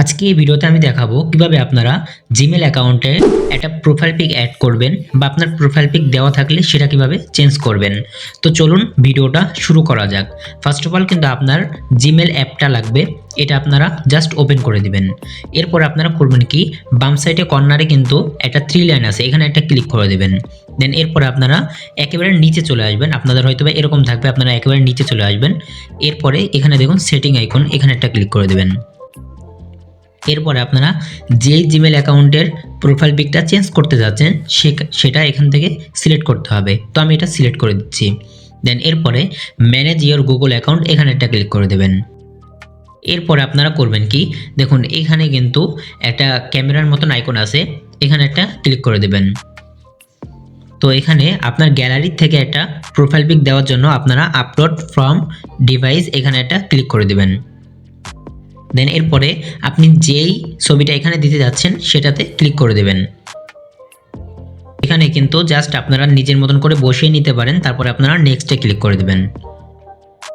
আজকে এই ভিডিওতে আমি দেখাবো কীভাবে আপনারা জিমেল অ্যাকাউন্টে একটা প্রোফাইল পিক অ্যাড করবেন বা আপনার প্রোফাইল পিক দেওয়া থাকলে সেটা কীভাবে চেঞ্জ করবেন। তো চলুন ভিডিওটা শুরু করা যাক। ফার্স্ট অফ অল কিন্তু আপনার জিমেল অ্যাপটা লাগবে, এটা আপনারা জাস্ট ওপেন করে দিবেন। এরপর আপনারা করবেন কি, বাম সাইডে কর্নারে কিন্তু একটা থ্রি লাইন আছে, এখানে একটা ক্লিক করে দেবেন। দেন এরপরে আপনারা একেবারে নিচে চলে আসবেন, আপনাদের হয়তো বা এরকম থাকবে, আপনারা একেবারে নিচে চলে আসবেন। এরপরে এখানে দেখুন সেটিং আইকন এখানে একটা ক্লিক করে দেবেন। এরপরে আপনারা যেই জিমেল অ্যাকাউন্টের প্রোফাইল পিকটা চেঞ্জ করতে যাচ্ছেন সেটা এখান থেকে সিলেক্ট করতে হবে। তো আমি এটা সিলেক্ট করে দিচ্ছি। দেন এরপরে ম্যানেজ ইয়োর গুগল অ্যাকাউন্ট এখানে একটা ক্লিক করে দেবেন। এরপরে আপনারা করবেন কি? দেখুন, এখানে কিন্তু একটা ক্যামেরার মতন আইকন আছে, এখানে একটা ক্লিক করে দেবেন। তো এখানে আপনার গ্যালারি থেকে একটা প্রোফাইল পিক দেওয়ার জন্য আপনারা আপলোড ফ্রম ডিভাইস এখানে একটা ক্লিক করে দেবেন। দেন এরপরে আপনি যেই ছবিটা এখানে দিতে যাচ্ছেন, সেটাতে ক্লিক করে দেবেন। এখানে কিন্তু জাস্ট আপনারা নিজের মতন করে বসিয়ে নিতে পারেন, তারপরে আপনারা নেক্সটে ক্লিক করে দেবেন।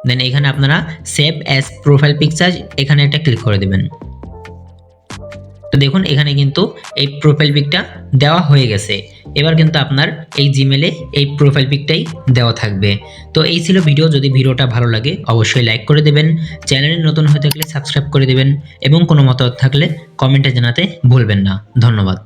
দেন এখানে আপনারা সেভ অ্যাজ প্রোফাইল পিকচার এখানে একটা ক্লিক করে দেবেন। তো দেখুন, এখানে কিন্তু এই প্রোফাইল পিকটা দেওয়া হয়ে গেছে। এবার কিন্তু আপনার এই জিমেলে এই প্রোফাইল পিকটাই দেওয়া থাকবে। তো এই ছিল ভিডিও যদি ভিডিওটা ভালো লাগে, অবশ্যই লাইক করে দেবেন চ্যানেলে নতুন হয়ে থাকলে সাবস্ক্রাইব করে দেবেন, এবং কোনো মতামত থাকলে কমেন্টে জানাতে ভুলবেন না। ধন্যবাদ।